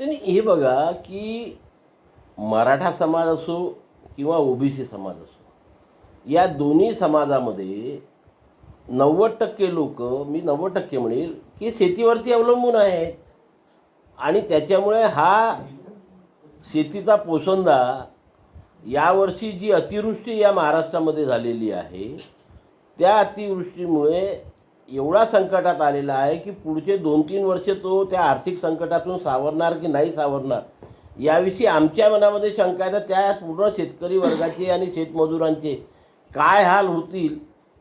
नाही हे बघा की मराठा समाज असो किंवा ओबीसी समाज असो या दोन्ही समाजामध्ये नव्वद टक्के लोक मी नव्वद टक्के म्हणेल की शेतीवरती अवलंबून आहेत. आणि त्याच्यामुळे हा शेतीचा पोसंदा यावर्षी जी अतिवृष्टी या महाराष्ट्रामध्ये झालेली आहे त्या अतिवृष्टीमुळे एवढा संकटात आलेला आहे की पुढचे दोन तीन वर्ष तो त्या आर्थिक संकटातून सावरणार की नाही सावरणार? याविषयी आमच्या मनामध्ये शंका आहे. तर त्या पूर्ण शेतकरी वर्गाचे आणि शेतमजुरांचे काय हाल होतील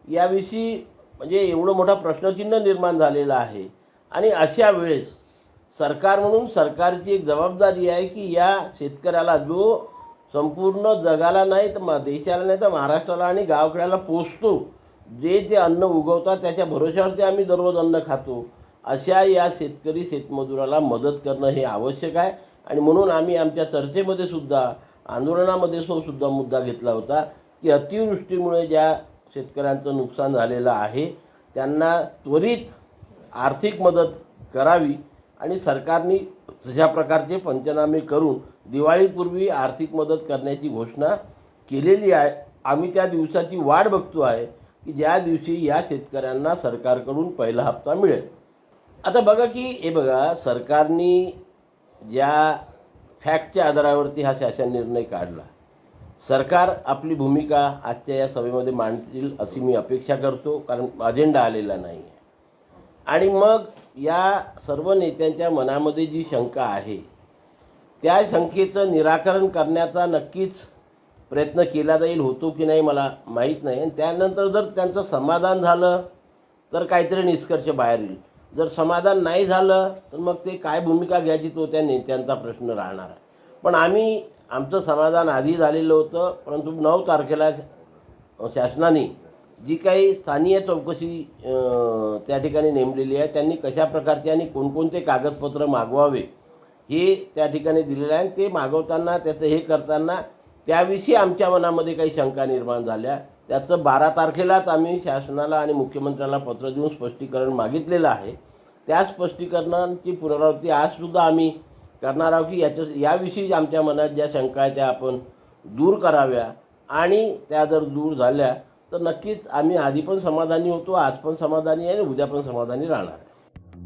याविषयी म्हणजे एवढं मोठा प्रश्नचिन्ह निर्माण झालेलं आहे. आणि अशा वेळेस सरकार म्हणून सरकारची एक जबाबदारी आहे की या शेतकऱ्याला जो संपूर्ण जगाला नाही तर देशाला नाही तर महाराष्ट्राला आणि गावखेड्याला पोचतो. जे ते अन्न उगवतात त्याच्या भरोश्यावरती आम्ही दररोज अन्न खातो. अशा या शेतकरी शेतमजुराला मदत करणं हे आवश्यक आहे. आणि म्हणून आम्ही आमच्या चर्चेमध्ये सुद्धा आंदोलनामध्ये सो सुद्धा मुद्दा घेतला होता की अतिवृष्टीमुळे ज्या शेतकऱ्यांचं नुकसान झालेलं आहे त्यांना त्वरित आर्थिक मदत करावी आणि सरकारने तशा प्रकारचे पंचनामे करून दिवाळीपूर्वी आर्थिक मदत करण्याची घोषणा केलेली आहे. आम्ही त्या दिवसाची वाट बघतो आहे. की ज्या दिवशी या शेतकऱ्यांना सरकारकडून पहिला हप्ता मिळेल. आता बघा की हे बघा सरकारने ज्या फॅक्टच्या आधारावरती हा शासन निर्णय काढला सरकार आपली भूमिका आजच्या या सभेमध्ये मांडतील अशी मी अपेक्षा करतो कारण अजेंडा आलेला नाही आहे. आणि मग या सर्व नेत्यांच्या मनामध्ये जी शंका आहे त्या शंकेचं निराकरण करण्याचा नक्कीच प्रयत्न केला जाईल होतो की नाही मला माहीत नाही. आणि त्यानंतर जर त्यांचं समाधान झालं तर काहीतरी निष्कर्ष बाहेर येईल. जर समाधान नाही झालं तर मग ते काय भूमिका घ्यायची तो त्या नेत्यांचा प्रश्न राहणार आहे. पण आम्ही आमचं समाधान आधी झालेलं होतं परंतु नऊ तारखेला शासनाने जी काही स्थानीय चौकशी त्या ठिकाणी नेमलेली आहे त्यांनी कशा प्रकारचे आणि कोणकोणते कागदपत्र मागवावे हे त्या ठिकाणी दिलेलं आहे. आणि ते मागवताना त्याचं हे करताना त्याविषयी आमच्या मनामध्ये काही शंका निर्माण झाल्या. त्याचं बारा तारखेलाच आम्ही शासनाला आणि मुख्यमंत्र्याला पत्र देऊन स्पष्टीकरण मागितलेलं आहे. त्या स्पष्टीकरणांची पुनरावृत्ती आजसुद्धा आम्ही करणार आहोत की याच्या याविषयी आमच्या मनात ज्या शंका आहेत त्या आपण दूर कराव्या आणि त्या जर दूर झाल्या तर नक्कीच आम्ही आधी पण समाधानी होतो आज पण समाधानी आहे आणि उद्या पण समाधानी राहणार आहे.